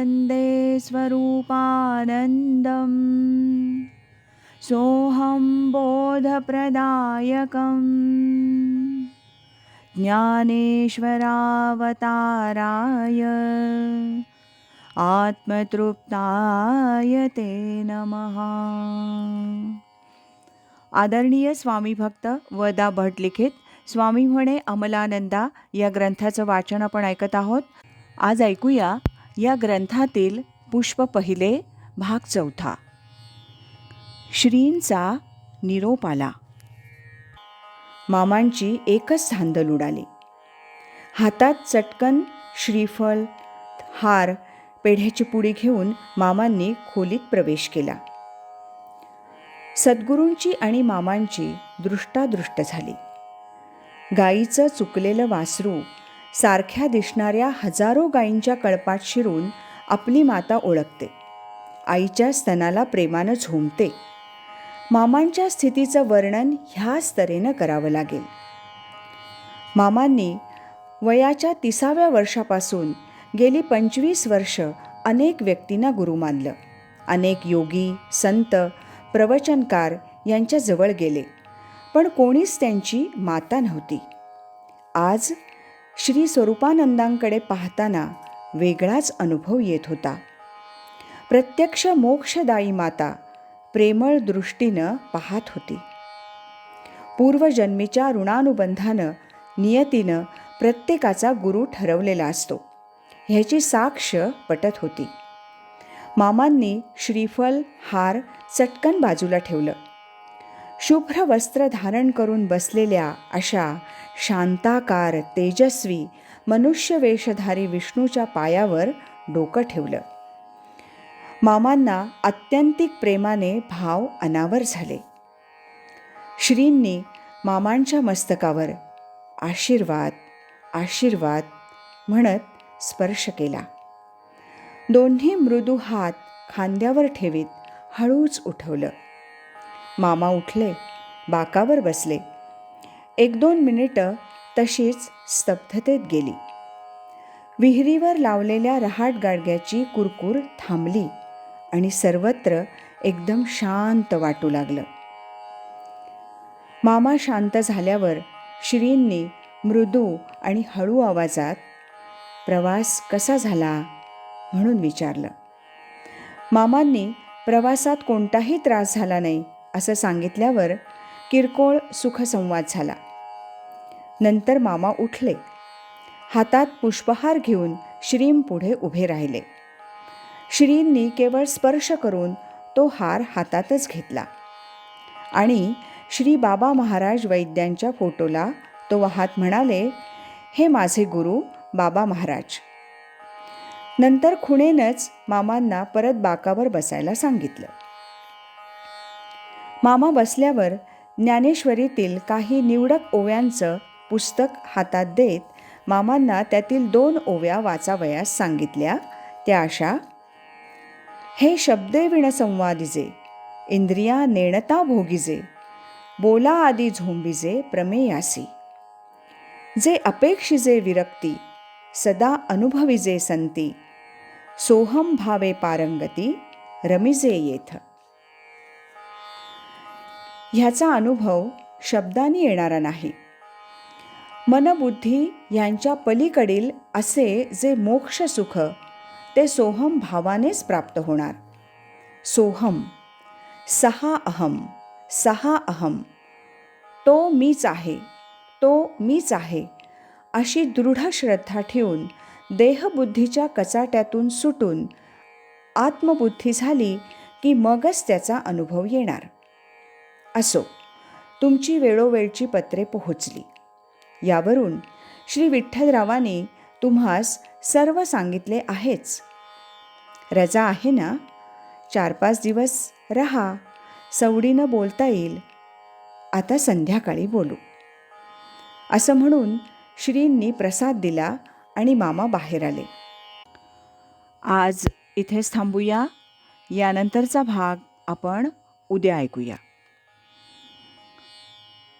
वन्दे स्वरूपानन्दम्। सोऽहं बोधप्रदायकम्। ज्ञानेश्वरावताराय आत्मतृप्ताय ते नमः। आदरणीय स्वामी भक्त वदा भट लिखित स्वामी म्हणे अमलानंदा या ग्रंथाचं वाचन आपण ऐकत आहोत. आज ऐकूया या ग्रंथातील पुष्प पहिले भाग चौथा. श्रींचा निरोप आला मामांची एकच धांदल उडाली. हातात चटकन श्रीफळ हार पेढ्याची पुडी घेऊन मामांनी खोलीत प्रवेश केला. सद्गुरूंची आणि मामांची दृष्टादृष्ट झाली. गाईचं चुकलेलं वासरू सारख्या दिसणाऱ्या हजारो गायींच्या कळपात शिरून आपली माता ओळखते. आईच्या स्तनाला प्रेमानं झोंबते. मामांच्या स्थितीचं वर्णन ह्याच तऱ्हेनं करावं लागेल. मामांनी वयाच्या तिसाव्या वर्षापासून गेली पंचवीस वर्ष अनेक व्यक्तींना गुरु मानलं. अनेक योगी संत प्रवचनकार यांच्याजवळ गेले. पण कोणीच त्यांची माता नव्हती. आज श्री स्वरूपानंदांकडे पाहताना वेगळाच अनुभव येत होता. प्रत्यक्ष मोक्षदायी माता प्रेमळ दृष्टीनं पाहत होती. पूर्वजन्मीच्या ऋणानुबंधानं नियतीनं प्रत्येकाचा गुरु ठरवलेला असतो. ह्याची साक्ष पटत होती. मामांनी श्रीफल हार चटकन बाजूला ठेवलं. शुभ्र वस्त्र धारण करून बसलेल्या अशा शांताकार तेजस्वी मनुष्य वेषधारी विष्णूच्या पायावर डोकं ठेवलं. मामांना अत्यंतिक प्रेमाने भाव अनावर झाले. श्रींनी मामांच्या मस्तकावर आशीर्वाद आशीर्वाद म्हणत स्पर्श केला. दोन्ही मृदू हात खांद्यावर ठेवीत हळूच उठवलं. मामा उठले बाकावर बसले. एक दोन मिनिटं तशीच स्तब्धतेत गेली. विहिरीवर लावलेल्या रहाट गाडग्याची कुरकुर थांबली आणि सर्वत्र एकदम शांत वाटू लागलं. मामा शांत झाल्यावर श्रींनी मृदू आणि हळू आवाजात प्रवास कसा झाला? म्हणून विचारलं. मामांनी प्रवासात कोणताही त्रास झाला नाही. असं सांगितल्यावर किरकोळ सुखसंवाद झाला. नंतर मामा उठले. हातात पुष्पहार घेऊन श्रीम पुढे उभे राहिले. श्रींनी केवळ स्पर्श करून तो हार हातातच घेतला. आणि श्री बाबा महाराज वैद्यांच्या फोटोला तो वाहत म्हणाले हे माझे गुरु बाबा महाराज. नंतर खुणेनंच मामांना परत बाकावर बसायला सांगितलं. मामा बसल्यावर ज्ञानेश्वरीतील काही निवडक ओव्यांचं पुस्तक हातात देत मामांना त्यातील दोन ओव्या वाचावयास सांगितल्या. त्या अशा हे शब्दे विणसंवादिजे इंद्रिया नेणता भोगिजे बोला आदी झोंबिजे प्रमेयासी. जे अपेक्षिजे विरक्ती सदा अनुभविजे संती सोहम भावे पारंगती रमिजे येथ. ह्याचा अनुभव शब्दांनी येणारा नाही. मनबुद्धी यांच्या पलीकडील असे जे मोक्ष सुख ते सोहम भावानेच प्राप्त होणार. सोहम सहा अहम सहा अहम तो मीच आहे तो मीच आहे अशी दृढ श्रद्धा ठेवून देहबुद्धीच्या कचाट्यातून सुटून आत्मबुद्धी झाली की मगच त्याचा अनुभव येणार. असो तुमची वेळोवेळची पत्रे पोहोचली. यावरून श्री विठ्ठलरावाने तुम्हास सर्व सांगितले आहेच. रजा आहे ना? चार पाच दिवस रहा सवडीनं बोलता येईल. आता संध्याकाळी बोलू. असं म्हणून श्रींनी प्रसाद दिला आणि मामा बाहेर आले. आज इथेच थांबूया. यानंतरचा भाग आपण उद्या ऐकूया.